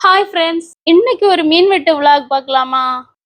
Hi friends இன்னைக்கு ஒரு மீன் வெட்டு விலாக் பார்க்கலாமா?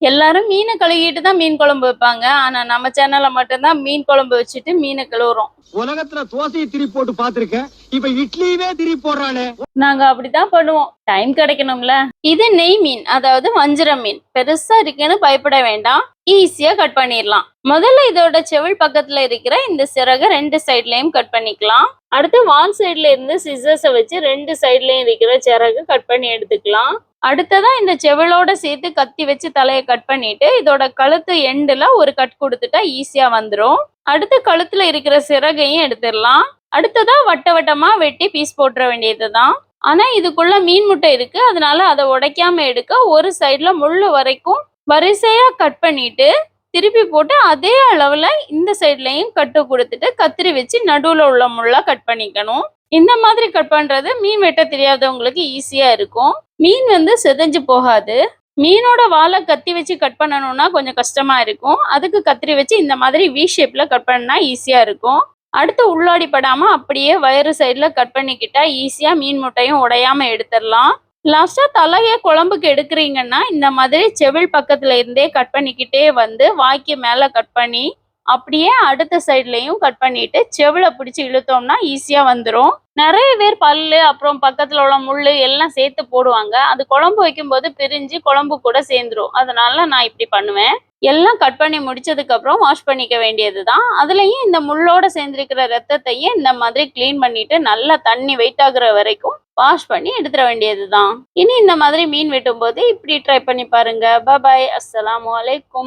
எல்லாரும் மீனை கழுகிட்டு தான் மீன் குழம்பு வைப்பாங்க. ஆனா நம்ம சேனல்ல மட்டும்தான் மீன் குழம்பு வச்சுட்டு மீனை கழுவுறோம். உலகத்துல தோசையை திரி போட்டு பாத்திருக்கேன் இப்ப இட்லியவே திரி போடுறானே. நாங்க அப்படித்தான் பண்ணுவோம். டைம் கிடைக்கணும்ல. இது நெய் மீன் அதாவது வஞ்சிரம் மீன். பெருசா இருக்குன்னு பயப்பட வேண்டாம். ஈஸியா கட் பண்ணிடலாம். முதல்ல இதோட செவில் பக்கத்துல இருக்கிற இந்த சிறகை ரெண்டு சைட்லயும் கட் பண்ணிக்கலாம். அடுத்து வால் சைட்ல இருந்து சிசர்ஸை வச்சு ரெண்டு சைட்லயும் இருக்கிற சிறகு கட் பண்ணி எடுத்துக்கலாம். அடுத்ததா இந்த செவிலோட சேர்த்து கத்தி வச்சு தலையை கட் பண்ணிட்டு இதோட கழுத்து எண்டுல ஒரு கட் கொடுத்துட்டா ஈஸியா வந்துடும் அடுத்து கழுத்துல இருக்கிற சிறகையும் எடுத்துடலாம். அடுத்ததா வட்ட வட்டமா வெட்டி பீஸ் போட்டுற வேண்டியதுதான். ஆனா இதுக்குள்ள மீன் முட்டை இருக்கு. அதனால அதை உடைக்காம எடுக்க ஒரு சைடுல முள்ளு வரைக்கும் வரிசையா கட் பண்ணிட்டு திருப்பி போட்டு அதே அளவுல இந்த சைட்லயும் கட்டு கொடுத்துட்டு கத்திரி வச்சு நடுவுல உள்ள முள்ளா கட் பண்ணிக்கணும். இந்த மாதிரி கட் பண்றது மீன் வெட்ட தெரியாதவங்களுக்கு ஈஸியா இருக்கும். மீன் வந்து செதஞ்சு போகாது. மீனோட வாழை கத்தி வச்சு கட் பண்ணணும்னா கொஞ்சம் கஷ்டமா இருக்கும். அதுக்கு கத்திரி வச்சு இந்த மாதிரி வி ஷேப்ல கட் பண்ணா ஈஸியா இருக்கும். அடுத்து உள்ளாடி படாம அப்படியே வயிறு சைடில் கட் பண்ணிக்கிட்டா ஈஸியாக மீன் முட்டையும் உடையாம எடுத்துடலாம். லாஸ்டா தலையே குழம்புக்கு எடுக்கிறீங்கன்னா இந்த மாதிரி செவில் பக்கத்துல இருந்தே கட் பண்ணிக்கிட்டே வந்து வாய்க்கு மேல கட் பண்ணி அப்படியே அடுத்த சைட்லயும் கட் பண்ணிட்டு செவில பிடிச்சி இழுத்தோம்னா ஈஸியா வந்துடும் நிறைய பேர் பல்லு அப்புறம் பக்கத்துல உள்ள முள்ளு எல்லாம் சேர்த்து போடுவாங்க. அது குழம்பு வைக்கும்போது பிரிஞ்சு குழம்பு கூட சேர்ந்துரும். அதனால நான் இப்படி பண்ணுவேன். எல்லாம் கட் பண்ணி முடிச்சதுக்கு அப்புறம் வாஷ் பண்ணிக்க வேண்டியதுதான். அதுலயும் இந்த முள்ளோட சேர்ந்திருக்கிற ரத்தத்தையும் இந்த மாதிரி க்ளீன் பண்ணிட்டு நல்லா தண்ணி வெயிட் ஆகுற வரைக்கும் வாஷ் பண்ணி எடுத்துட வேண்டியதுதான். இனி இந்த மாதிரி மீன் வெட்டும் போது இப்படி ட்ரை பண்ணி பாருங்க. பபாய் அஸ்லாம் வலைக்கும்